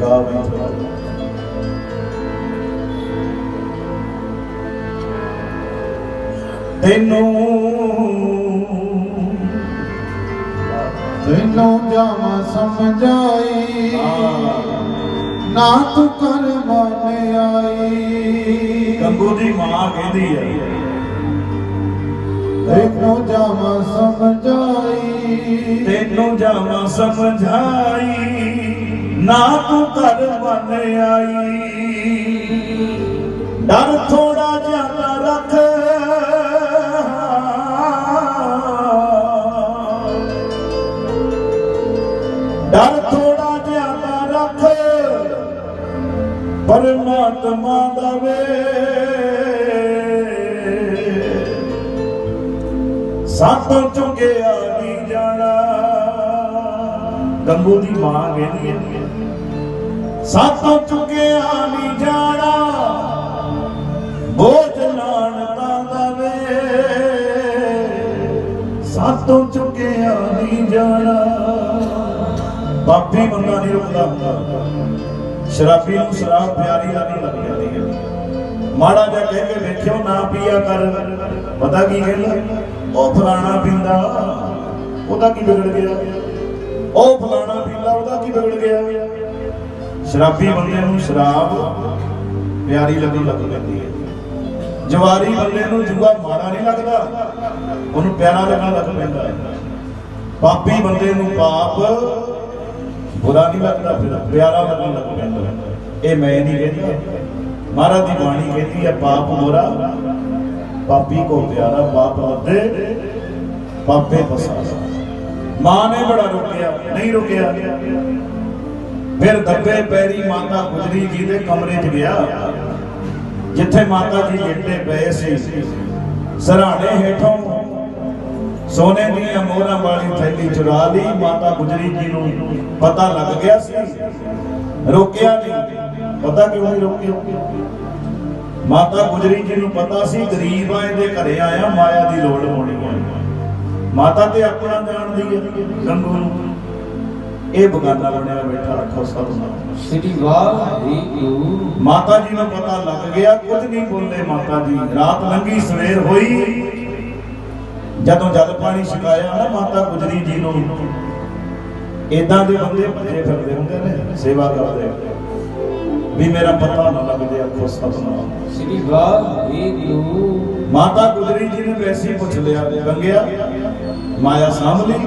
ਗਾ ਵੀ ਥੋੜਾ ਤੈਨੂੰ ਤੈਨੂੰ ਜਾਵਾਂ ਸਮਝਾਈ। ਨਾ ਤੂੰ ਕਰ ਮਨ ਆਈ। ਗੰਗੂ ਦੀ ਮਾਂ ਕਹਿੰਦੀ ਹੈ ਤੈਨੂੰ ਜਾਵਾਂ ਸਮਝਾਈ। ਤੈਨੂੰ ਜਾਵਾਂ ਸਮਝਾਈ। ਨਾ ਤੂੰ ਕਰ ਮਨ ਆਈ। ਡਰ ਥੋੜਾ ਜਿਹਾ ਰੱਖ। ਡਰ ਥੋੜਾ ਜਿਹਾ ਰੱਖ। ਪਰਮਾਤਮਾ ਦਾ ਵੇ। ਸਾਤੋਂ ਚੁੰਗਿਆ ਨਹੀਂ ਜਾਣਾ। ਗੰਗੂ ਦੀ ਮਾਂ ਕਹਿੰਦੀ ਹੈ ਸਾਤੋਂ ਚੁੰਗਿਆ ਨਹੀਂ ਜਾਣਾ, ਬੋਝ ਨਾਨਕਾ ਦਾ ਵੇ। ਸਾਤੋਂ ਚੁੰਗਿਆ ਨਹੀਂ ਜਾਣਾ। ਬਾਪੀ ਬੰਦਾ ਨਹੀਂ ਰੁਕਦਾ ਹੁੰਦਾ। ਸ਼ਰਾਬੀ ਨੂੰ ਸ਼ਰਾਬ ਪਿਆਰੀ ਨਹੀਂ ਲੱਗ ਮਾੜਾ ਜਿਹਾ ਕਹਿ ਕੇ ਵੇਖਿਓ, ਨਾ ਪੀਆ ਕਰ। ਪਤਾ ਕੀ ਕਹਿੰਦਾ ਉਹ ਫਲਾਣਾ ਪੀਂਦਾ ਉਹਦਾ ਕੀ ਵਿਗੜ ਗਿਆ? ਉਹ ਫਲਾਣਾ ਪੀਂਦਾ ਉਹਦਾ ਕੀ ਵਿਗੜ ਗਿਆ? ਸ਼ਰਾਬੀ ਬੰਦੇ ਨੂੰ ਸ਼ਰਾਬ, ਪਿਆਰੀ ਲੱਗਣ ਲੱਗ ਜਾਂਦੀ ਹੈ। ਜਵਾਰੀ ਬੰਦੇ ਨੂੰ ਜੂਆ ਮਾੜਾ ਨਹੀਂ ਲੱਗਦਾ, ਉਹਨੂੰ ਪਿਆਰਾ ਲੱਗਣ ਲੱਗ ਪੈਂਦਾ ਹੈ। ਪਾਪੀ ਬੰਦੇ ਨੂੰ ਪਾਪ ਬੁਰਾ ਨਹੀਂ ਲੱਗਦਾ, ਫਿਰ ਪਿਆਰਾ ਲੱਗਣ ਲੱਗ ਪੈਂਦਾ ਇਹ ਮੈਂ ਨਹੀਂ ਕਹਿੰਦਾ ਮਹਾਰਾਜ ਦੀ ਬਾਣੀ ਕਹਿੰਦੀ ਹੈ, ਪਾਪ ਬੁਰਾ ਪਾਪੀ ਕੋ ਪਿਆਰਾ ਪਾਪ ਲੱਦੇ ਪਾਪੇ ਪਸਾਸਾ ਮਾਂ ਨੇ ਬੜਾ ਰੁਕਿਆ, ਨਹੀਂ ਰੁਕਿਆ। ਫਿਰ ਦੱਬੇ ਪੈਰੀ ਮਾਤਾ ਗੁਜਰੀ ਜੀ ਦੇ ਕਮਰੇ 'ਚ ਗਿਆ। ਜਿੱਥੇ ਮਾਤਾ ਜੀ ਲੇਟੇ ਪਏ ਸੀ। ਸਰਾਣੇ ਹੇਠੋਂ ਸੋਨੇ ਦੀਆਂ ਮੋਹਰਾਂ ਵਾਲੀ ਥੈਲੀ ਚੁਰਾ ਲਈ। ਮਾਤਾ ਗੁਜਰੀ ਜੀ ਨੂੰ ਪਤਾ ਲੱਗ ਗਿਆ ਸੀ। ਰੋਕਿਆ ਨਹੀਂ। ਪਤਾ ਕਿਉਂ ਨਹੀਂ ਰੋਕਿਆ? ਮਾਤਾ ਗੁਜਰੀ ਜੀ ਨੂੰ ਪਤਾ ਸੀ, ਗਰੀਬ ਆ, ਇਹਦੇ ਘਰੇ ਆਇਆ, ਮਾਇਆ ਦੀ ਲੋੜ ਹੋਣੀ ਹੈ ਮਾਤਾ ਤੇ ਆਪਣਾ ਜਾਣਦੀ ਹੈ ਗੰਗੂ ਨੂੰ। ਇਹ ਬਗਾਨਾ ਬਣਿਆ ਬੈਠਾ ਰੱਖੋ ਸਤਨਾਮ ਸ੍ਰੀ ਵਾਹਿਗੁਰੂ। ਮਾਤਾ ਜੀ ਨੂੰ ਪਤਾ ਲੱਗ ਗਿਆ ਕੁਝ ਨਹੀਂ ਬੋਲੇ ਮਾਤਾ ਜੀ। ਰਾਤ ਲੰਗੀ ਸਵੇਰ ਹੋਈ। ਜਦੋਂ ਜਲ ਪਾਣੀ ਛਕਾਇਆ ਨਾ ਮਾਤਾ ਗੁਜਰੀ ਜੀ ਨੂੰ। ਇਦਾਂ ਦੇ ਬੰਦੇ ਭੱਜੇ ਫਿਰਦੇ ਹੁੰਦੇ ਨੇ ਸੇਵਾ ਕਰਦੇ ਵੀ ਮੇਰਾ ਪਤਾ ਨਾ ਸਤਨਾਮ ਸ੍ਰੀ ਵਾਹਿਗੁਰੂ ਮਾਤਾ ਗੁਜਰੀ ਜੀ ਨੇ ਵੈਸੇ ਪੁੱਛ ਲਿਆ ਗੰਗਿਆ ਮਾਇਆ ਲਈ